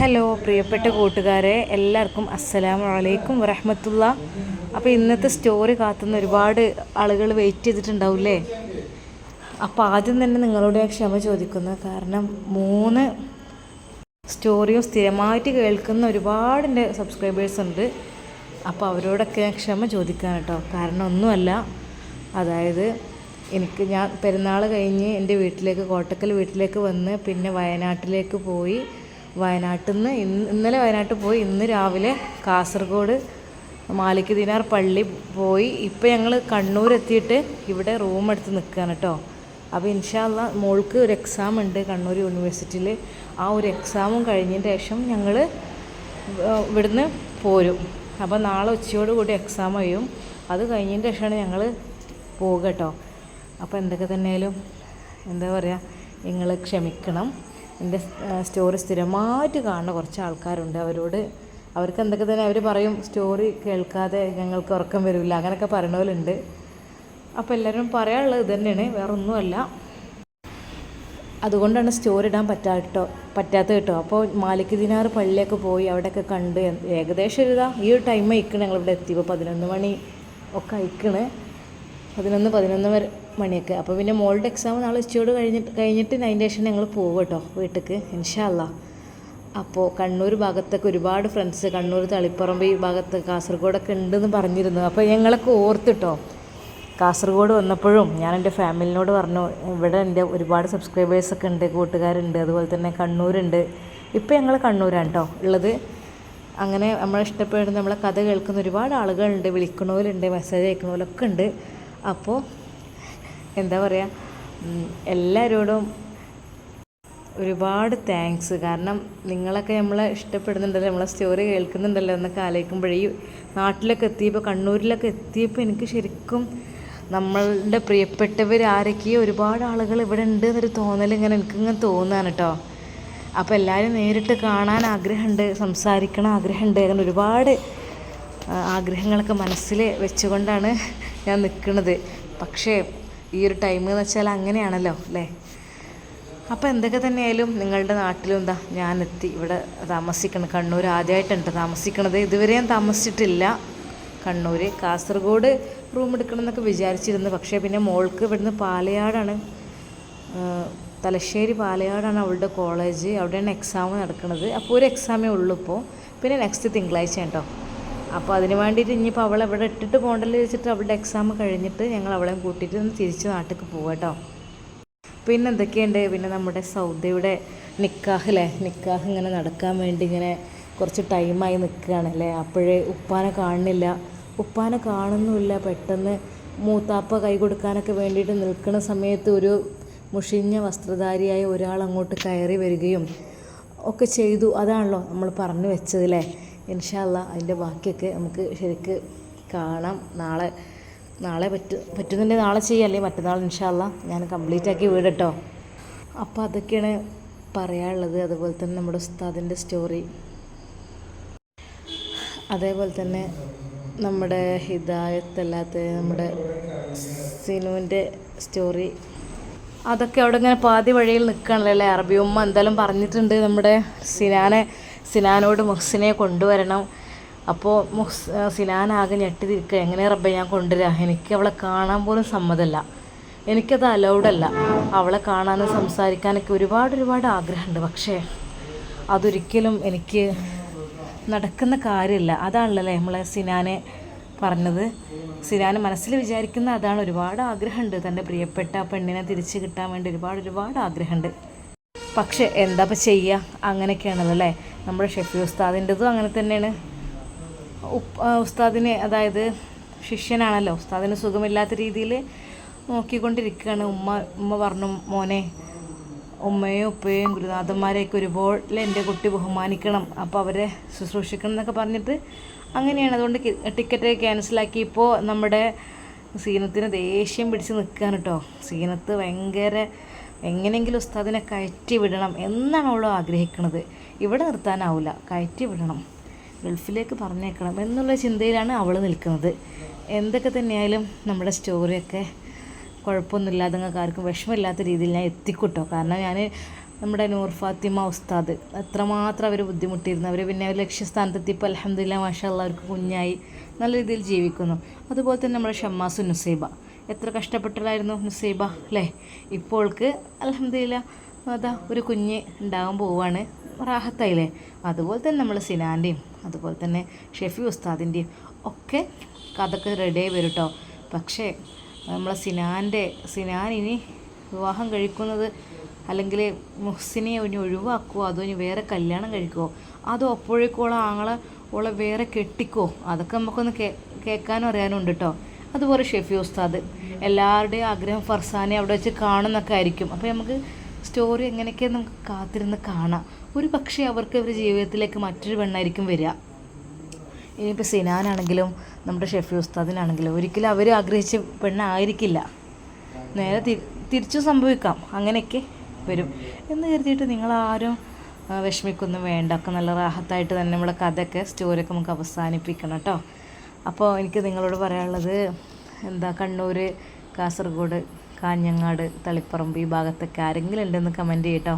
Hello പ്രിയപ്പെട്ട കൂട്ടുകാരെ എല്ലാവർക്കും അസ്സലാമു അലൈക്കും വറഹമത്തുള്ള. അപ്പോൾ ഇന്നത്തെ സ്റ്റോറി കാത്തുന്ന ഒരുപാട് ആളുകൾ വെയിറ്റ് ചെയ്തിട്ടുണ്ടാവില്ലേ? അപ്പോൾ ആദ്യം തന്നെ നിങ്ങളോട് ക്ഷമ ചോദിക്കുന്നു. കാരണം മൂന്ന് സ്റ്റോറിയും സ്ഥിരമായിട്ട് കേൾക്കുന്ന ഒരുപാട് എന്റെ സബ്സ്ക്രൈബേഴ്സ് ഉണ്ട്. അപ്പോൾ അവരോടൊക്കെ ഞാൻ ക്ഷമ ചോദിക്കാൻ കേട്ടോ. കാരണം ഒന്നുമല്ല അതായത് എനിക്ക് ഞാൻ പെരുന്നാൾ കഴിഞ്ഞ് എന്റെ വീട്ടിലേക്ക് കോട്ടക്കൽ വീട്ടിലേക്ക് വന്ന് പിന്നെ വയനാട്ടിലേക്ക് പോയി വയനാട്ടിൽ നിന്ന് ഇന്ന് ഇന്നലെ വയനാട്ടിൽ പോയി ഇന്ന് രാവിലെ കാസർഗോഡ് മാലിക് ദിനാർ പള്ളി പോയി. ഇപ്പോൾ ഞങ്ങൾ കണ്ണൂർ എത്തിയിട്ട് ഇവിടെ റൂം എടുത്ത് നിൽക്കുകയാണ് കേട്ടോ അപ്പോൾ ഇൻഷാല്ല മോൾക്ക് ഒരു എക്സാം ഉണ്ട് കണ്ണൂർ യൂണിവേഴ്സിറ്റിയിൽ. ആ ഒരു എക്സാമും കഴിഞ്ഞതിന് ശേഷം ഞങ്ങൾ ഇവിടുന്ന് പോരും. അപ്പോൾ നാളെ ഉച്ചയോട് കൂടി എക്സാം കഴിയും. അത് കഴിഞ്ഞതിന് ശേഷമാണ് ഞങ്ങൾ പോവുക കേട്ടോ അപ്പോൾ എന്തൊക്കെ തന്നെയാലും എന്താ പറയുക നിങ്ങൾ ക്ഷമിക്കണം. എന്റെ സ്റ്റോറി സ്ഥിരമായിട്ട് കാണുന്ന കുറച്ച് ആൾക്കാരുണ്ട് അവരോട് അവർക്ക് എന്തൊക്കെ തന്നെ അവർ പറയും സ്റ്റോറി കേൾക്കാതെ ഞങ്ങൾക്ക് ഉറക്കം വരില്ല അങ്ങനെയൊക്കെ പറയണവരുണ്ട്. അപ്പോൾ എല്ലാവരും പറയാനുള്ളത് ഇത് തന്നെയാണ് വേറെ ഒന്നുമല്ല അതുകൊണ്ടാണ് സ്റ്റോറി ഇടാൻ പറ്റാട്ടോ പറ്റാത്ത കേട്ടോ. അപ്പോൾ മാലിക് ദിനാർ പള്ളിയൊക്കെ പോയി അവിടെയൊക്കെ കണ്ട് ഏകദേശം ഒരു ഇതാ ഈ ഒരു ടൈം ആയിക്കണേ ഞങ്ങളിവിടെ എത്തിയപ്പോൾ പതിനൊന്ന് മണി ഒക്കെ അയക്കണ് പതിനൊന്ന് പതിനൊന്ന് വരെ മണിയൊക്കെ. അപ്പോൾ പിന്നെ മോളുടെ എക്സാം നാളെ ഉച്ചയോട് കഴിഞ്ഞിട്ട് കഴിഞ്ഞിട്ട് അതിന്റെ ശേഷം ഞങ്ങൾ പോകും കേട്ടോ വീട്ടിലേക്ക് ഇൻഷാല്ല അപ്പോൾ കണ്ണൂർ ഭാഗത്തൊക്കെ ഒരുപാട് ഫ്രണ്ട്സ് കണ്ണൂർ തളിപ്പറമ്പ് ഈ ഭാഗത്ത് കാസർഗോഡൊക്കെ ഉണ്ടെന്ന് പറഞ്ഞിരുന്നു. അപ്പോൾ ഞങ്ങളൊക്കെ ഓർത്തിട്ടോ കാസർഗോഡ് വന്നപ്പോഴും ഞാൻ എന്റെ ഫാമിലിനോട് പറഞ്ഞു ഇവിടെ എന്റെ ഒരുപാട് സബ്സ്ക്രൈബേഴ്സൊക്കെ ഉണ്ട് കൂട്ടുകാരുണ്ട് അതുപോലെ തന്നെ കണ്ണൂരുണ്ട്. ഇപ്പോൾ ഞങ്ങൾ കണ്ണൂരാണ് കേട്ടോ ഉള്ളത്. അങ്ങനെ നമ്മളെ ഇഷ്ടപ്പെടുന്ന നമ്മളെ കഥ കേൾക്കുന്ന ഒരുപാട് ആളുകളുണ്ട് വിളിക്കണവരുണ്ട് മെസ്സേജ് അയക്കണവരൊക്കെ ഉണ്ട്. അപ്പോൾ എന്താ പറയുക എല്ലാവരോടും ഒരുപാട് താങ്ക്സ് കാരണം നിങ്ങളൊക്കെ നമ്മളെ ഇഷ്ടപ്പെടുന്നുണ്ടല്ലോ നമ്മളെ സ്റ്റോറി കേൾക്കുന്നുണ്ടല്ലോ എന്നൊക്കെ ആലോചിക്കുമ്പോഴേ നാട്ടിലൊക്കെ എത്തിയപ്പോൾ കണ്ണൂരിലൊക്കെ എത്തിയപ്പോൾ എനിക്ക് ശരിക്കും നമ്മളുടെ പ്രിയപ്പെട്ടവർ ആരൊക്കെയോ ഒരുപാട് ആളുകൾ ഇവിടെ ഉണ്ട് എന്നൊരു തോന്നൽ ഇങ്ങനെ എനിക്കിങ്ങനെ തോന്നുകയാണ് കേട്ടോ അപ്പോൾ എല്ലാവരും നേരിട്ട് കാണാൻ ആഗ്രഹമുണ്ട് സംസാരിക്കണം ആഗ്രഹമുണ്ട് അങ്ങനെ ഒരുപാട് ആഗ്രഹങ്ങളൊക്കെ മനസ്സിൽ വെച്ചുകൊണ്ടാണ് ഞാൻ നിൽക്കുന്നത് പക്ഷേ ഈ ഒരു ടൈം എന്ന് വെച്ചാൽ അങ്ങനെയാണല്ലോ അല്ലേ? അപ്പോൾ എന്തൊക്കെ തന്നെയായാലും നിങ്ങളുടെ നാട്ടിലും എന്താ ഞാനെത്തി ഇവിടെ താമസിക്കണം. കണ്ണൂർ ആദ്യമായിട്ടുണ്ട് താമസിക്കണത്. ഇതുവരെ ഞാൻ താമസിച്ചിട്ടില്ല കണ്ണൂർ കാസർഗോഡ് റൂം എടുക്കണം എന്നൊക്കെ വിചാരിച്ചിരുന്നു. പക്ഷേ പിന്നെ മോൾക്ക് ഇവിടുന്ന് പാലയാടാണ്. തലശ്ശേരി പാലയാടാണ് അവളുടെ കോളേജ് അവിടെയാണ് എക്സാം നടക്കുന്നത് അപ്പോൾ ഒരു എക്സാമേ ഉള്ളൂ ഇപ്പോൾ പിന്നെ നെക്സ്റ്റ് തിങ്കളാഴ്ച കേട്ടോ അപ്പോൾ അതിന് വേണ്ടിയിട്ട് ഇനിയിപ്പോൾ അവളെ ഇവിടെ ഇട്ടിട്ട് പോകണ്ടല്ലോ വെച്ചിട്ട് അവളുടെ എക്സാം കഴിഞ്ഞിട്ട് ഞങ്ങൾ അവളെ കൂട്ടിയിട്ട് തിരിച്ച് നാട്ടിലേക്ക് പോകാം കേട്ടോ പിന്നെ എന്തൊക്കെയുണ്ട്? പിന്നെ നമ്മുടെ സൗദയുടെ നിക്കാഹ് അല്ലേ നിക്കാഹ് ഇങ്ങനെ നടക്കാൻ വേണ്ടി ഇങ്ങനെ കുറച്ച് ടൈമായി നിൽക്കുകയാണല്ലേ അപ്പോഴേ ഉപ്പാനെ കാണുന്നില്ല. ഉപ്പാനെ കാണുന്നുമില്ല. പെട്ടെന്ന് മൂത്താപ്പ കൈ കൊടുക്കാനൊക്കെ വേണ്ടിയിട്ട് നിൽക്കുന്ന സമയത്ത് ഒരു മുഷിഞ്ഞ വസ്ത്രധാരിയായ ഒരാൾ അങ്ങോട്ട് കയറി വരികയും ഒക്കെ ചെയ്തു. അതാണല്ലോ നമ്മൾ പറഞ്ഞു വെച്ചതില്ലേ ഇൻഷാല്ല അതിന്റെ ബാക്കിയൊക്കെ നമുക്ക് ശരിക്ക് കാണാം. നാളെ നാളെ പറ്റു പറ്റുന്നുണ്ടെങ്കിൽ നാളെ ചെയ്യാം അല്ലെങ്കിൽ മറ്റന്നാൾ ഇൻഷാല്ല ഞാൻ കംപ്ലീറ്റ് ആക്കി വീടട്ടോ. അപ്പോൾ അതൊക്കെയാണ് പറയാനുള്ളത്. അതുപോലെ തന്നെ നമ്മുടെ ഉസ്താദിന്റെ സ്റ്റോറി അതേപോലെ തന്നെ നമ്മുടെ ഹിദായത്തല്ലാത്ത നമ്മുടെ സിനുവിന്റെ സ്റ്റോറി അതൊക്കെ അവിടെ ഇങ്ങനെ പാതി വഴിയിൽ നിൽക്കണല്ലോ അല്ലേ? അറബി ഉമ്മ എന്തായാലും പറഞ്ഞിട്ടുണ്ട് നമ്മുടെ സിനാനെ. സിനാനോട് മുഹ്സിനെ കൊണ്ടുവരണം. അപ്പോൾ മുഹ്സ് സിനാനാകെ ഞെട്ടിരിക്കുക എങ്ങനെ റബ്ബെ ഞാൻ കൊണ്ടുവരാം? എനിക്ക് അവളെ കാണാൻ പോലും സമ്മതമല്ല എനിക്കത് അലൗഡല്ല അവളെ കാണാനും സംസാരിക്കാനൊക്കെ ഒരുപാട് ഒരുപാട് ആഗ്രഹമുണ്ട് പക്ഷേ അതൊരിക്കലും എനിക്ക് നടക്കുന്ന കാര്യമില്ല അതാണല്ലേ നമ്മളെ സിനാനെ പറഞ്ഞത്. സിനാന് മനസ്സിൽ വിചാരിക്കുന്ന അതാണ് ഒരുപാട് ആഗ്രഹമുണ്ട് തന്റെ പ്രിയപ്പെട്ട പെണ്ണിനെ തിരിച്ചു കിട്ടാൻ വേണ്ടി ഒരുപാട് ഒരുപാട് ആഗ്രഹമുണ്ട് പക്ഷെ എന്താ ഇപ്പം ചെയ്യുക അങ്ങനെയൊക്കെയാണല്ലോ അല്ലേ? നമ്മുടെ ഷെഫി ഉസ്താദിന്റെതും അങ്ങനെ തന്നെയാണ്. ഉസ്താദിനെ അതായത് ശിഷ്യനാണല്ലോ. ഉസ്താദിന് സുഖമില്ലാത്ത രീതിയിൽ നോക്കിക്കൊണ്ടിരിക്കുകയാണ്. ഉമ്മ ഉമ്മ പറഞ്ഞു മോനെ ഉമ്മയും ഉപ്പയും ഗുരുനാഥന്മാരെയൊക്കെ ഒരുപോലെ എന്റെ കുട്ടി ബഹുമാനിക്കണം. അപ്പോൾ അവരെ ശുശ്രൂഷിക്കണം എന്നൊക്കെ പറഞ്ഞിട്ട് അങ്ങനെയാണ്. അതുകൊണ്ട് ടിക്കറ്റ് ക്യാൻസലാക്കി ഇപ്പോൾ നമ്മുടെ സീനത്തിന് ദേഷ്യം പിടിച്ച് നിൽക്കുകയാണ് കേട്ടോ സീനത്ത് ഭയങ്കര എങ്ങനെയെങ്കിലും ഉസ്താദിനെ കയറ്റി വിടണം എന്നാണ് അവൾ ആഗ്രഹിക്കുന്നത് ഇവിടെ നിർത്താനാവില്ല കയറ്റി വിടണം. ഗൾഫിലേക്ക് പറഞ്ഞേക്കണം എന്നുള്ള ചിന്തയിലാണ് അവൾ നിൽക്കുന്നത്. എന്തൊക്കെ തന്നെയായാലും നമ്മുടെ സ്റ്റോറിയൊക്കെ കുഴപ്പമൊന്നുമില്ലാതെ നിങ്ങൾക്ക് ആർക്കും വിഷമമില്ലാത്ത രീതിയിൽ ഞാൻ എത്തിക്കൂട്ടോ. കാരണം ഞാൻ നമ്മുടെ നൂർ ഫാത്തിമ ഉസ്താദ് എത്രമാത്രം അവർ ബുദ്ധിമുട്ടിയിരുന്നു. അവർ പിന്നെ ഒരു ലക്ഷ്യസ്ഥാനത്തെത്തിയപ്പോൾ അലഹമില്ല മാഷാ അവർക്ക് കുഞ്ഞായി നല്ല രീതിയിൽ ജീവിക്കുന്നു. അതുപോലെ തന്നെ നമ്മുടെ ഷമ്മാസു നുസൈബ എത്ര കഷ്ടപ്പെട്ടതായിരുന്നു നുസൈബ അല്ലേ? ഇപ്പോൾക്ക് അലഹമില്ല അതാ ഒരു കുഞ്ഞ് ഉണ്ടാകാൻ പോവാണ്. റാഹത്തായില്ലേ? അതുപോലെ തന്നെ നമ്മൾ സിനാന്റെയും അതുപോലെ തന്നെ ഷെഫി ഉസ്താദിന്റെയും ഒക്കെ കഥക്ക് റെഡിയായി വരും കേട്ടോ പക്ഷേ നമ്മളെ സിനാന്റെ സിനാൻ ഇനി വിവാഹം കഴിക്കുന്നത് അല്ലെങ്കിൽ മുഹ്സിനെ ഇനി ഒഴിവാക്കുമോ അതോ ഇനി വേറെ കല്യാണം കഴിക്കുമോ അതോ അപ്പോഴേക്കോളം ആങ്ങളെ ഓളെ വേറെ കെട്ടിക്കോ? അതൊക്കെ നമുക്കൊന്ന് കേ കേൾക്കാനും അറിയാനും ഉണ്ട് കേട്ടോ അതുപോലെ ഷെഫി ഉസ്താദ് എല്ലാവരുടെയും ആഗ്രഹം ഫർസാനെ അവിടെ വെച്ച് കാണുന്നൊക്കെ ആയിരിക്കും. അപ്പോൾ നമുക്ക് സ്റ്റോറി എങ്ങനെയൊക്കെ നമുക്ക് കാത്തിരുന്ന് കാണാം. ഒരു പക്ഷേ അവർക്ക് അവരുടെ ജീവിതത്തിലേക്ക് മറ്റൊരു പെണ്ണായിരിക്കും വരിക. ഇനിയിപ്പോൾ സിനാനാണെങ്കിലും നമ്മുടെ ഷെഫി ഉസ്താദിനാണെങ്കിലും ഒരിക്കലും അവർ ആഗ്രഹിച്ച പെണ്ണായിരിക്കില്ല. നേരെ തിരി തിരിച്ചു സംഭവിക്കാം. അങ്ങനെയൊക്കെ വരും. എന്ന് കരുതിയിട്ട് നിങ്ങളാരും വിഷമിക്കൊന്നും വേണ്ട. ഒക്കെ നല്ല റാഹത്തായിട്ട് തന്നെ നമ്മളെ കഥയൊക്കെ സ്റ്റോറിയൊക്കെ നമുക്ക് അവസാനിപ്പിക്കണം കേട്ടോ അപ്പോൾ എനിക്ക് നിങ്ങളോട് പറയാനുള്ളത് എന്താ കണ്ണൂർ കാസർഗോഡ് കാഞ്ഞങ്ങാട് തളിപ്പറമ്പ് ഈ ഭാഗത്തൊക്കെ ആരെങ്കിലും ഉണ്ടെന്ന് കമന്റ് ചെയ്യട്ടോ.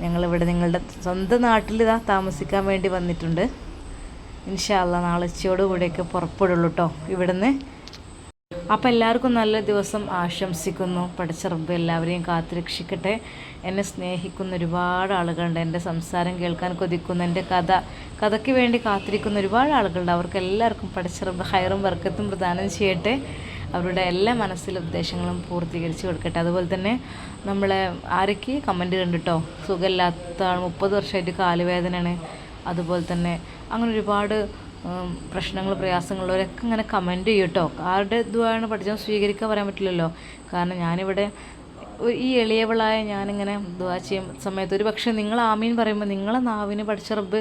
ഞങ്ങളിവിടെ നിങ്ങളുടെ സ്വന്തം നാട്ടിൽ ഇതാ താമസിക്കാൻ വേണ്ടി വന്നിട്ടുണ്ട്. ഇൻഷാല്ല നാളെ ഉച്ചയോട് കൂടെയൊക്കെ പുറപ്പെടുള്ളൂ കേട്ടോ ഇവിടുന്ന്. അപ്പോൾ എല്ലാവർക്കും നല്ല ദിവസം ആശംസിക്കുന്നു. പഠിച്ച റബ്ബ് എല്ലാവരെയും കാത്തുരക്ഷിക്കട്ടെ. എന്നെ സ്നേഹിക്കുന്ന ഒരുപാട് ആളുകളുണ്ട്. എന്റെ സംസാരം കേൾക്കാൻ കൊതിക്കുന്ന. എന്റെ കഥ കഥയ്ക്ക് വേണ്ടി കാത്തിരിക്കുന്ന ഒരുപാട് ആളുകളുണ്ട്. അവർക്ക് എല്ലാവർക്കും പഠിച്ച റബ്ബ് ഹൈറും വർക്കത്തും പ്രദാനം ചെയ്യട്ടെ. അവരുടെ എല്ലാ മനസ്സിലെ ഉദ്ദേശങ്ങളും പൂർത്തീകരിച്ച് കൊടുക്കട്ടെ. അതുപോലെ തന്നെ നമ്മളെ ആരൊക്കെ കമന്റ് കണ്ടിട്ടോ? സുഖമില്ലാത്ത മുപ്പത് വർഷമായിട്ട് കാലുവേദനയാണ്. അതുപോലെ തന്നെ അങ്ങനെ ഒരുപാട് പ്രശ്നങ്ങൾ പ്രയാസങ്ങളുള്ളവരൊക്കെ ഇങ്ങനെ കമന്റ് ചെയ്യും കേട്ടോ ആരുടെ ഇതുമാണ് പഠിച്ചാൽ സ്വീകരിക്കാൻ പറയാൻ പറ്റില്ലല്ലോ. കാരണം ഞാനിവിടെ ഈ എളിയവളായ ഞാനിങ്ങനെ ദുവാ ചെയ്യും സമയത്ത്. ഒരു പക്ഷേ നിങ്ങൾ ആമീൻ പറയുമ്പോൾ നിങ്ങളെ നാവിന് പഠിച്ച റബ്ബ്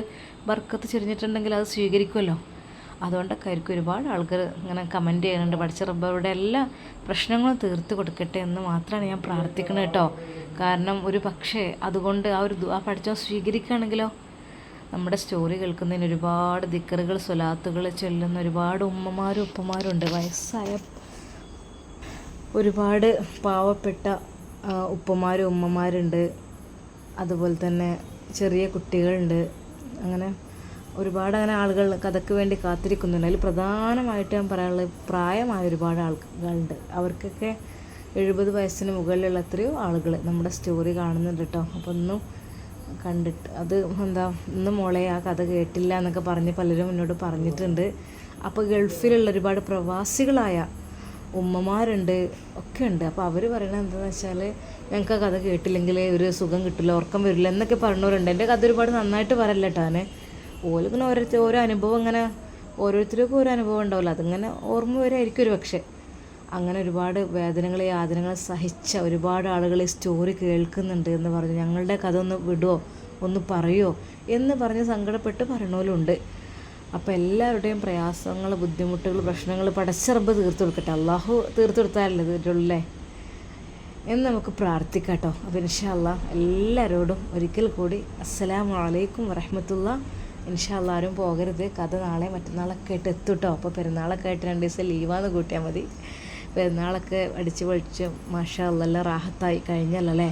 ബർക്കത്ത് ചെരിഞ്ഞിട്ടുണ്ടെങ്കിൽ അത് സ്വീകരിക്കുമല്ലോ അതുകൊണ്ടൊക്കെ ആയിരിക്കും ഒരുപാട് ആൾക്കാർ ഇങ്ങനെ കമന്റ് ചെയ്യുന്നുണ്ട്. പഠിച്ച റബ്ബറുടെ എല്ലാ പ്രശ്നങ്ങളും തീർത്ത് കൊടുക്കട്ടെ എന്ന് മാത്രമാണ് ഞാൻ പ്രാർത്ഥിക്കുന്നത് കേട്ടോ. കാരണം ഒരു പക്ഷേ അതുകൊണ്ട് ആ ഒരു ആ പഠിച്ചോ സ്വീകരിക്കുകയാണെങ്കിലോ നമ്മുടെ സ്റ്റോറി കേൾക്കുന്നതിന് ഒരുപാട് ദിക്കറുകൾ സ്വലാത്തുകൾ ചൊല്ലുന്ന ഒരുപാട് ഉമ്മമാരും ഉപ്പമാരും ഉണ്ട്. വയസ്സായ ഒരുപാട് പാവപ്പെട്ട ഉപ്പമാരും ഉമ്മമാരുണ്ട്. അതുപോലെ തന്നെ ചെറിയ കുട്ടികളുണ്ട്. അങ്ങനെ ഒരുപാട് അങ്ങനെ ആളുകൾ കഥയ്ക്ക് വേണ്ടി കാത്തിരിക്കുന്നുണ്ട് അതിൽ പ്രധാനമായിട്ട് ഞാൻ പറയാനുള്ളത് പ്രായമായ ഒരുപാട് ആളുകളുണ്ട്. അവർക്കൊക്കെ എഴുപത് വയസ്സിന് മുകളിലുള്ള എത്രയോ ആളുകൾ നമ്മുടെ സ്റ്റോറി കാണുന്നുണ്ട് കേട്ടോ. അപ്പോൾ ഒന്നും കണ്ടിട്ട് അത് എന്താ ഇന്ന് മോളെ ആ കഥ കേട്ടില്ല എന്നൊക്കെ പറഞ്ഞ് പലരും എന്നോട് പറഞ്ഞിട്ടുണ്ട്. അപ്പോൾ ഗൾഫിലുള്ള ഒരുപാട് പ്രവാസികളായ ഉമ്മമാരുണ്ട് ഒക്കെ ഉണ്ട്. അപ്പോൾ അവർ പറയണത് എന്താണെന്ന് വെച്ചാൽ ഞങ്ങൾക്ക് ആ കഥ കേട്ടില്ലെങ്കിൽ ഒരു സുഖം കിട്ടില്ല ഉറക്കം വരില്ല എന്നൊക്കെ പറഞ്ഞവരുണ്ട്. എന്റെ കഥ ഒരുപാട് നന്നായിട്ട് പറയല്ല കേട്ടോ ഓലിങ്ങനെ ഓരോരുത്തർ ഓരോ അനുഭവം ഇങ്ങനെ ഓരോരുത്തർക്കും ഓരോ അനുഭവം ഉണ്ടാവില്ല. അതിങ്ങനെ ഓർമ്മ വരായിരിക്കും ഒരു പക്ഷേ. അങ്ങനെ ഒരുപാട് വേദനകൾ യാതനകൾ സഹിച്ച ഒരുപാട് ആളുകൾ ഈ സ്റ്റോറി കേൾക്കുന്നുണ്ട് എന്ന് പറഞ്ഞു ഞങ്ങളുടെ കഥ ഒന്ന് വിടുമോ ഒന്ന് പറയുമോ എന്ന് പറഞ്ഞ് സങ്കടപ്പെട്ട് പറയണോലുണ്ട് അപ്പോൾ എല്ലാവരുടെയും പ്രയാസങ്ങൾ ബുദ്ധിമുട്ടുകൾ പ്രശ്നങ്ങൾ പടച്ചിറമ്പ് തീർത്തു കൊടുക്കട്ടെ. അള്ളാഹു തീർത്തു കൊടുത്താലല്ലേ തീരുള്ളേ എന്ന് നമുക്ക് പ്രാർത്ഥിക്കാം കേട്ടോ. അപ്പോൾ ഇൻഷാല്ല എല്ലാവരോടും ഒരിക്കൽ കൂടി അസ്സലാമലൈക്കും വറഹമത്തുള്ള ഇൻഷാല്ല ആരും പോകരുത്. കഥ നാളെ മറ്റന്നാളൊക്കെ ആയിട്ട് എത്തും കേട്ടോ അപ്പോൾ പെരുന്നാളൊക്കെ ആയിട്ട് രണ്ട് ദിവസം ലീവാന്ന് കൂട്ടിയാൽ മതി. പെരുന്നാളൊക്കെ അടിച്ച് പൊളിച്ച് മാഷാ അല്ല റാഹത്തായി കഴിഞ്ഞല്ലേ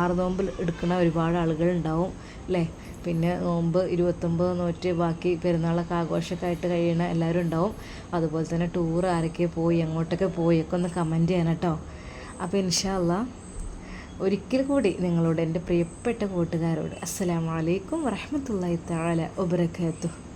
ആറ് നോമ്പ് എടുക്കുന്ന ഒരുപാട് ആളുകൾ ഉണ്ടാവും അല്ലേ? പിന്നെ നോമ്പ് ഇരുപത്തൊമ്പത് നൂറ്റി ബാക്കി പെരുന്നാളൊക്കെ ആഘോഷമൊക്കെ ആയിട്ട് കഴിയണ എല്ലാവരും ഉണ്ടാവും. അതുപോലെ തന്നെ ടൂർ ആരൊക്കെ പോയി എങ്ങോട്ടൊക്കെ പോയി ഒക്കെ ഒന്ന് കമന്റ് ചെയ്യണം കേട്ടോ. അപ്പോൾ ഇൻഷാല്ല ഒരിക്കൽ കൂടി നിങ്ങളോട് എന്റെ പ്രിയപ്പെട്ട കൂട്ടുകാരോട് അസ്സലാമു അലൈക്കും വറഹ്മത്തുള്ളാഹി തആല വബറകാതുഹു.